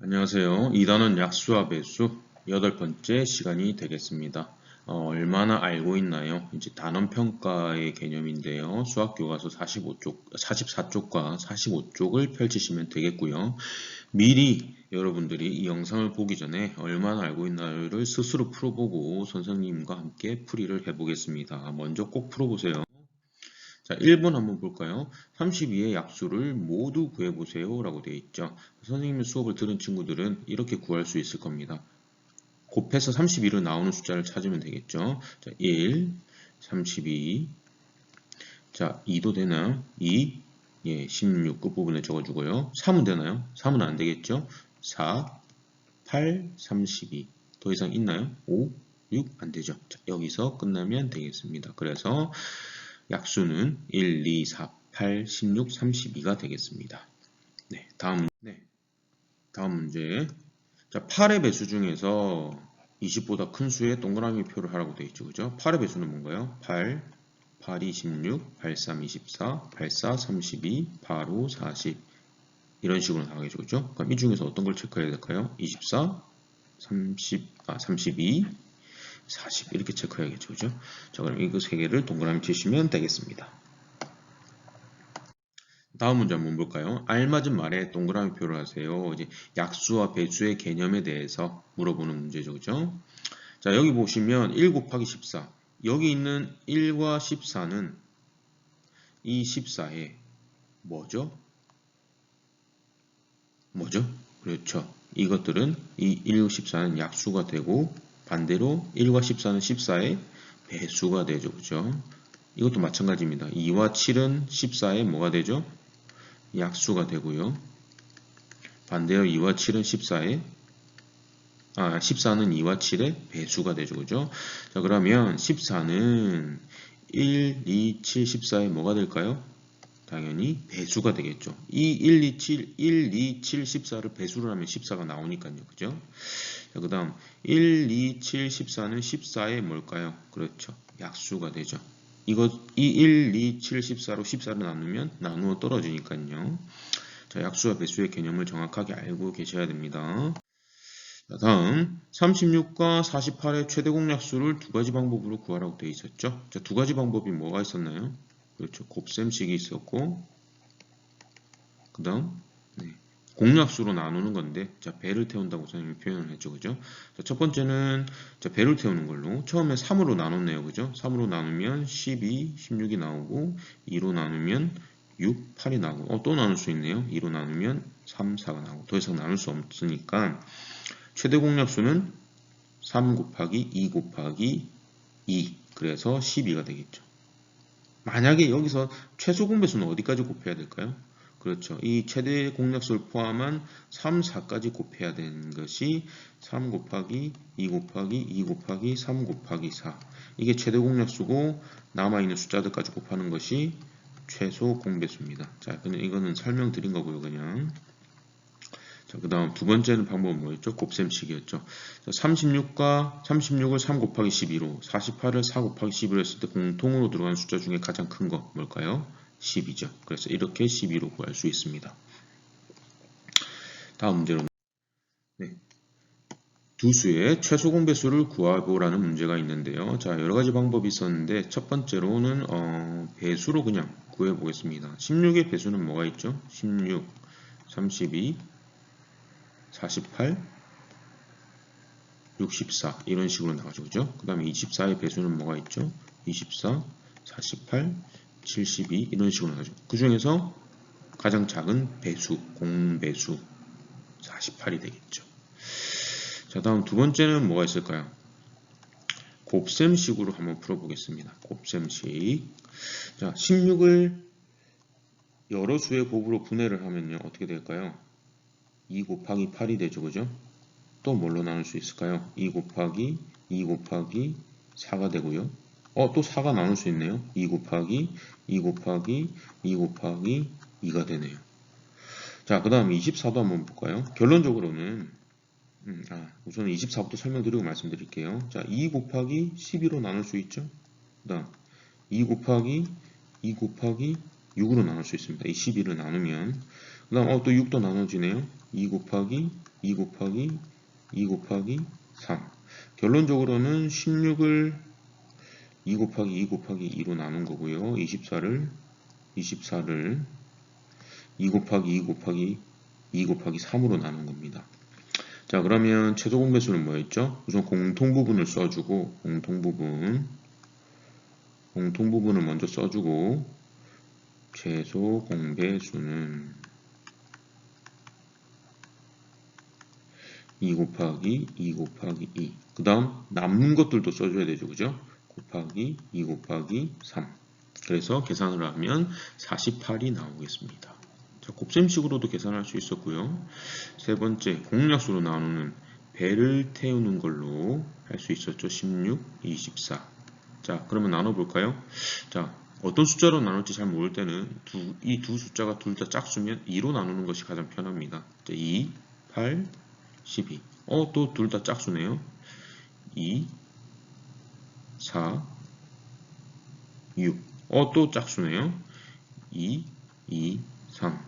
안녕하세요. 2단원 약수와 배수 여덟 번째 시간이 되겠습니다. 어, 얼마나 알고 있나요? 이제 단원 평가의 개념인데요. 수학 교과서 45쪽, 44쪽과 45쪽을 펼치시면 되겠고요. 미리 여러분들이 이 영상을 보기 전에 얼마나 알고 있나요를 스스로 풀어보고 선생님과 함께 풀이를 해보겠습니다. 먼저 꼭 풀어보세요. 자, 1번 한번 볼까요? 32의 약수를 모두 구해보세요 라고 되어 있죠. 선생님의 수업을 들은 친구들은 이렇게 구할 수 있을 겁니다. 곱해서 32로 나오는 숫자를 찾으면 되겠죠. 자, 1, 32, 자, 2도 되나요? 2, 예, 16 끝부분에 적어주고요. 3은 되나요? 3은 안 되겠죠? 4, 8, 32. 더 이상 있나요? 5, 6, 안 되죠. 자, 여기서 끝나면 되겠습니다. 그래서 약수는 1, 2, 4, 8, 16, 32가 되겠습니다. 네, 다음, 네, 다음 문제. 자, 8의 배수 중에서 20보다 큰 수의 동그라미 표를 하라고 되어 있죠. 그죠? 8의 배수는 뭔가요? 8, 8, 26, 8, 3, 24, 8, 4, 32, 8, 5, 40. 이런 식으로 나가겠죠. 그죠? 그럼 이 중에서 어떤 걸 체크해야 될까요? 24, 30, 아, 32, 40 이렇게 체크해야겠죠. 그죠? 자, 그럼 이거 세 개를 동그라미 치시면 되겠습니다. 다음 문제 한번 볼까요? 알맞은 말에 동그라미 표를 하세요. 이제 약수와 배수의 개념에 대해서 물어보는 문제죠. 그죠? 자, 여기 보시면 1 곱하기 14. 여기 있는 1과 14는 이 14에 뭐죠? 뭐죠? 그렇죠. 이것들은 이 1, 14는 약수가 되고 반대로 1과 14는 14의 배수가 되죠. 그죠? 이것도 마찬가지입니다. 2와 7은 14의 뭐가 되죠? 약수가 되고요. 반대로 2와 7은 14의 아, 14는 2와 7의 배수가 되죠. 그죠? 자, 그러면 14는 1, 2, 7, 14의 뭐가 될까요? 당연히 배수가 되겠죠. 이 1, 2, 7, 1, 2, 7, 14를 배수를 하면 14가 나오니까요. 그죠? 자, 그 다음 1, 2, 7, 14는 14의 뭘까요? 그렇죠. 약수가 되죠. 이거 이 1, 2, 7, 14로 14를 나누면 나누어 떨어지니까요. 자, 약수와 배수의 개념을 정확하게 알고 계셔야 됩니다. 자, 다음 36과 48의 최대 공약수를 두 가지 방법으로 구하라고 되어 있었죠. 자, 두 가지 방법이 뭐가 있었나요? 그렇죠. 곱셈식이 있었고 그 다음 네. 공약수로 나누는 건데 자 배를 태운다고 선생님이 표현을 했죠. 그죠? 자, 첫 번째는 자 배를 태우는 걸로 처음에 3으로 나눴네요. 그죠? 3으로 나누면 12, 16이 나오고 2로 나누면 6, 8이 나오고 어, 또 나눌 수 있네요. 2로 나누면 3, 4가 나오고 더 이상 나눌 수 없으니까 최대 공약수는 3 곱하기 2 곱하기 2 그래서 12가 되겠죠. 만약에 여기서 최소 공배수는 어디까지 곱해야 될까요? 그렇죠. 이 최대 공약수를 포함한 3, 4까지 곱해야 되는 것이 3 곱하기 2 곱하기 2 곱하기 3 곱하기 4 이게 최대 공약수고 남아있는 숫자들까지 곱하는 것이 최소 공배수입니다. 자, 그냥 이거는 설명드린 거고요. 그냥 자, 그 다음 두 번째는 방법은 뭐였죠? 곱셈식이었죠. 자, 36과 36을 3 곱하기 12로 48을 4 곱하기 11로 했을 때 공통으로 들어가는 숫자 중에 가장 큰 거 뭘까요? 10이죠. 그래서 이렇게 12로 구할 수 있습니다. 다음 문제로 네. 두 수의 최소 공배수를 구하고라는 문제가 있는데요. 자, 여러 가지 방법이 있었는데 첫 번째로는 어, 배수로 그냥 구해 보겠습니다. 16의 배수는 뭐가 있죠? 16, 32, 48, 64 이런 식으로 나가죠. 그죠? 그 다음에 24의 배수는 뭐가 있죠? 24, 48, 72 이런 식으로 나가죠. 그 중에서 가장 작은 배수, 공배수 48이 되겠죠. 자, 다음 두 번째는 뭐가 있을까요? 곱셈식으로 한번 풀어보겠습니다. 곱셈식. 자, 16을 여러 수의 곱으로 분해를 하면요. 어떻게 될까요? 2 곱하기 8이 되죠. 그죠? 또 뭘로 나눌 수 있을까요? 2 곱하기 2 곱하기 4가 되고요. 어, 또 4가 나눌 수 있네요. 2 곱하기 2 곱하기 2 곱하기 2가 되네요. 자, 그 다음 24도 한번 볼까요? 결론적으로는 음, 아, 우선 24부터 설명드리고 말씀드릴게요. 자, 2 곱하기 12로 나눌 수 있죠? 그 다음 2 곱하기 2 곱하기 6으로 나눌 수 있습니다. 이 12를 나누면 그 다음 어, 또 6도 나눠지네요. 2 곱하기 2 곱하기 2 곱하기 3 결론적으로는 16을 2 곱하기 2 곱하기 2로 나눈 거고요. 24를 24를 2 곱하기 2 곱하기 2 곱하기 3으로 나눈 겁니다. 자 그러면 최소 공배수는 뭐였죠? 우선 공통 부분을 써주고 공통 부분 공통 부분을 먼저 써주고 최소 공배수는 2 곱하기 2 곱하기 2. 그 다음 남는 것들도 써줘야 되죠. 그죠? 곱하기 2 곱하기 3. 그래서 계산을 하면 48이 나오겠습니다. 자, 곱셈식으로도 계산할 수 있었고요. 세 번째, 공약수로 나누는 배를 태우는 걸로 할 수 있었죠. 16, 24. 자, 그러면 나눠볼까요? 자, 어떤 숫자로 나눌지 잘 모를 때는 이 두 숫자가 둘 다 짝수면 2로 나누는 것이 가장 편합니다. 자, 2, 8, 12. 어, 또 둘 다 짝수네요. 2, 4, 6. 어, 또 짝수네요. 2, 2, 3.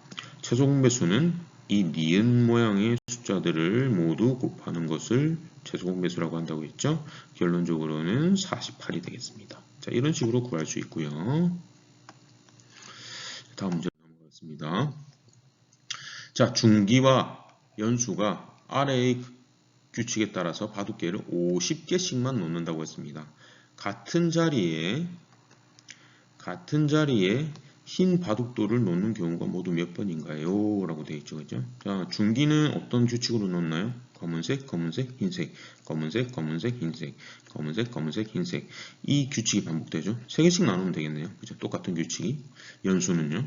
최소 공배수는 이 니은 모양의 숫자들을 모두 곱하는 것을 최소 공배수라고 한다고 했죠. 결론적으로는 48이 되겠습니다. 자, 이런 식으로 구할 수 있고요. 다음 문제 넘어가겠습니다. 자, 중기와 연수가 아래의 규칙에 따라서 바둑개를 50개씩만 놓는다고 했습니다. 같은 자리에 같은 자리에 흰 바둑돌을 놓는 경우가 모두 몇 번인가요? 라고 되어 있죠. 그죠? 자, 중기는 어떤 규칙으로 놓나요? 검은색, 검은색, 흰색, 검은색, 검은색, 흰색, 검은색, 검은색, 흰색. 이 규칙이 반복되죠. 세 개씩 나누면 되겠네요. 그죠? 똑같은 규칙이. 연수는요.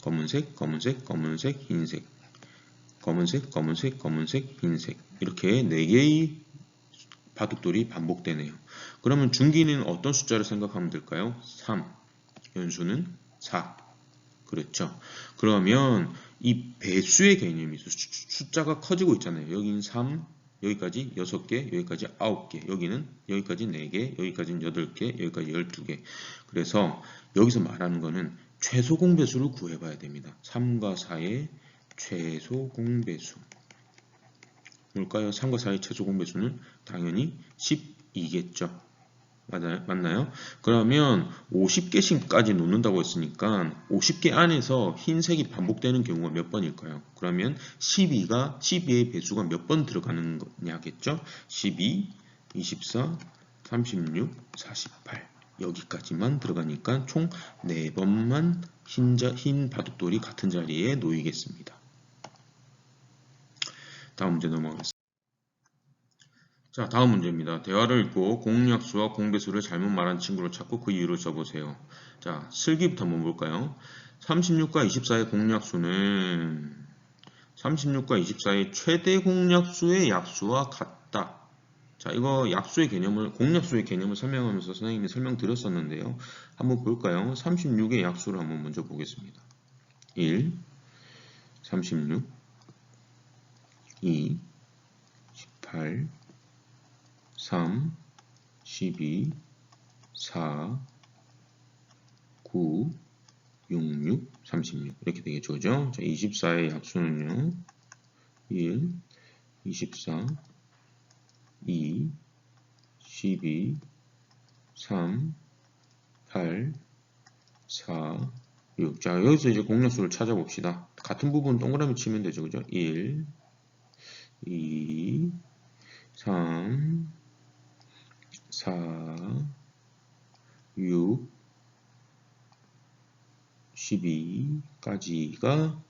검은색, 검은색, 검은색, 흰색. 검은색, 검은색, 검은색, 흰색. 이렇게 네 개의 바둑돌이 반복되네요. 그러면 중기는 어떤 숫자를 생각하면 될까요? 3. 연수는 4. 그렇죠. 그러면 이 배수의 개념이. 숫자가 커지고 있잖아요. 여기는 3, 여기까지 6개, 여기까지 9개, 여기는 여기까지 4개, 여기까지는 8개, 여기까지 12개. 그래서 여기서 말하는 거는 최소 공배수를 구해봐야 됩니다. 3과 4의 최소 공배수. 뭘까요? 3과 4의 최소 공배수는 당연히 12겠죠. 맞아요? 맞나요? 그러면 50개씩까지 놓는다고 했으니까 50개 안에서 흰색이 반복되는 경우가 몇 번일까요? 그러면 12가 12의 배수가 몇 번 들어가는 거냐겠죠? 12, 24, 36, 48 여기까지만 들어가니까 총 4번만 흰 자, 흰 바둑돌이 같은 자리에 놓이겠습니다. 다음 문제 넘어가겠습니다. 자, 다음 문제입니다. 대화를 읽고 공약수와 공배수를 잘못 말한 친구를 찾고 그 이유를 써보세요. 자, 슬기부터 한번 볼까요? 36과 24의 공약수는 36과 24의 최대 공약수의 약수와 같다. 자, 이거 약수의 개념을, 공약수의 개념을 설명하면서 선생님이 설명드렸었는데요. 한번 볼까요? 36의 약수를 한번 먼저 보겠습니다. 1, 36, 2, 18, 3, 12, 4, 9, 66, 36 이렇게 되겠죠. 그죠? 자, 24의 약수는요. 1, 24, 2, 12, 3, 8, 4, 6. 자, 여기서 이제 공약수를 찾아봅시다. 같은 부분 동그라미 치면 되죠. 그죠? 1, 2, 3, 4, 6, 12까지가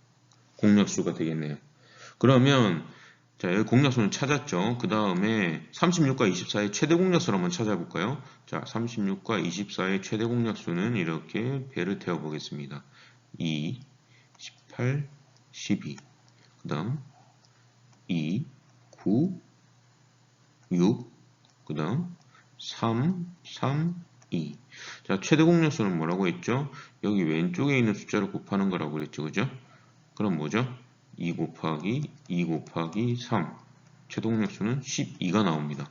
공약수가 되겠네요. 그러면 자 여기 공약수는 찾았죠. 그 다음에 36과 24의 최대 공약수를 한번 찾아볼까요? 자 36과 24의 최대 공약수는 이렇게 배를 태워 보겠습니다. 2, 18, 12. 그 다음 2, 9, 6. 그 다음 3, 3, 2. 자, 최대 공약수는 뭐라고 했죠? 여기 왼쪽에 있는 숫자를 곱하는 거라고 그랬죠. 그죠? 그럼 뭐죠? 2 곱하기 2 곱하기 3. 최대 공약수는 12가 나옵니다.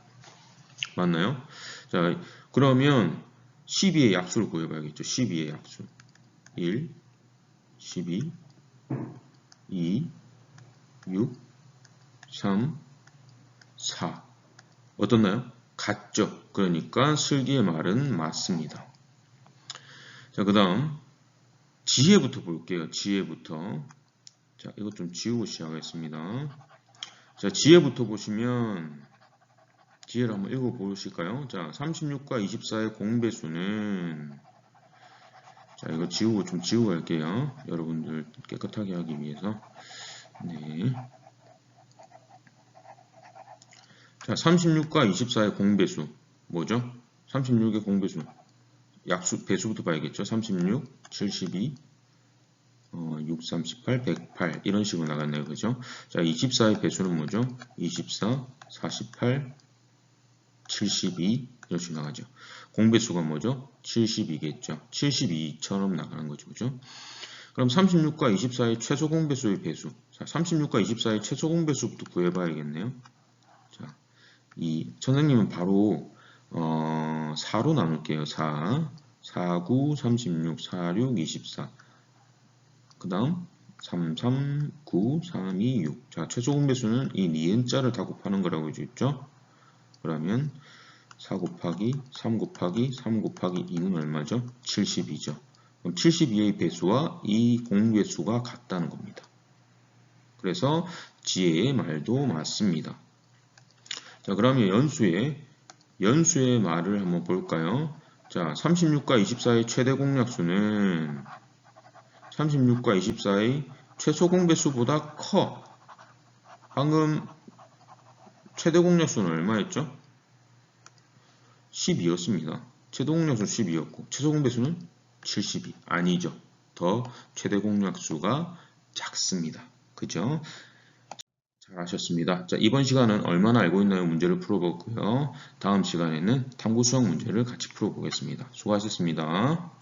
맞나요? 자, 그러면 12의 약수를 구해봐야겠죠. 12의 약수. 1, 12, 2, 6, 3, 4. 어떻나요? 같죠. 그러니까 슬기의 말은 맞습니다. 자, 그 다음 지혜부터 볼게요. 지혜부터. 자, 이것 좀 지우고 시작하겠습니다. 자, 지혜부터 보시면 지혜를 한번 읽어 보실까요? 자, 36과 24의 공배수는 자, 이거 지우고 좀 지우고 할게요. 여러분들 깨끗하게 하기 위해서. 네. 자, 36과 24의 공배수 뭐죠? 36의 공배수 약수 배수부터 봐야겠죠. 36, 72, 어, 6, 38, 108 이런 식으로 나갔네요. 그죠? 자, 24의 배수는 뭐죠? 24, 48, 72 이런 식으로 나가죠. 공배수가 뭐죠? 72겠죠. 72처럼 나가는 거죠. 그죠? 그럼 36과 24의 최소 공배수의 배수. 자, 36과 24의 최소 공배수부터 구해봐야겠네요. 자, 이 선생님은 바로 어, 4로 나눌게요. 4, 4, 9, 36, 4, 6, 24. 그 다음 3, 3, 9, 3, 2, 6. 자, 최소 공배수는 이 니은자를 다 곱하는 거라고 해줬죠. 그러면 4 곱하기 3 곱하기 3 곱하기 2는 얼마죠? 72죠. 그럼 72의 배수와 이 공배수가 같다는 겁니다. 그래서 지혜의 말도 맞습니다. 자, 그러면 연수의 연수의 말을 한번 볼까요? 자, 36과 24의 최대 공약수는 36과 24의 최소 공배수보다 커. 방금 최대 공약수는 얼마였죠? 12였습니다. 최대 공약수 12였고 최소 공배수는 72. 아니죠. 더 최대 공약수가 작습니다. 그죠? 잘하셨습니다. 자, 이번 시간은 얼마나 알고 있나요? 문제를 풀어보고요. 다음 시간에는 탐구 수학 문제를 같이 풀어보겠습니다. 수고하셨습니다.